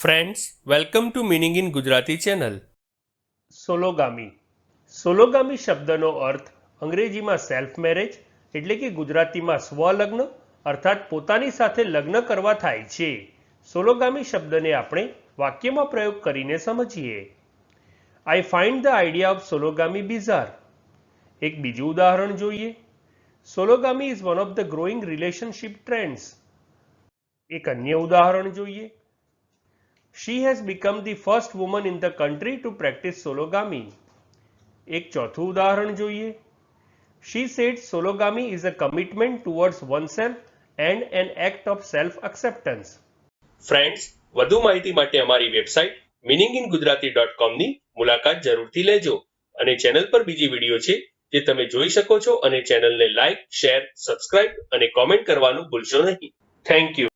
Friends welcome to meaning in Gujarati channel sologamy. Sologamy શબ્દનો અર્થ અંગ્રેજીમાં સેલ્ફ મેરેજ એટલે કે ગુજરાતીમાં સ્વલગ્ન, અર્થાત પોતાની સાથે લગ્ન કરવા થાય છે. સોલોગામી શબ્દને આપણે વાક્યમાં પ્રયોગ કરીને સમજીએ. I find the idea of sologamy bizarre એક બીજું ઉદાહરણ જોઈએ. Sologamy is one of the growing relationship trends એક અન્ય ઉદાહરણ જોઈએ. She has become the first woman in the country to practice sologamy એક ચોથું ઉદાહરણ જોઈએ. She said sologamy is a commitment towards oneself and an act of self acceptance friends વધુ માહિતી માટે અમારી website meaning in Gujarati dot કોમની મુલાકાત જરૂરથી લેજો. અને ચેનલ પર બીજી વીડિયો છે જે તમે જોઈ શકો છો અને ચેનલને લાઇક શેર, સબસ્ક્રાઇબ અને કોમેન્ટ કરવાનું ભૂલશો નહીં. Thank you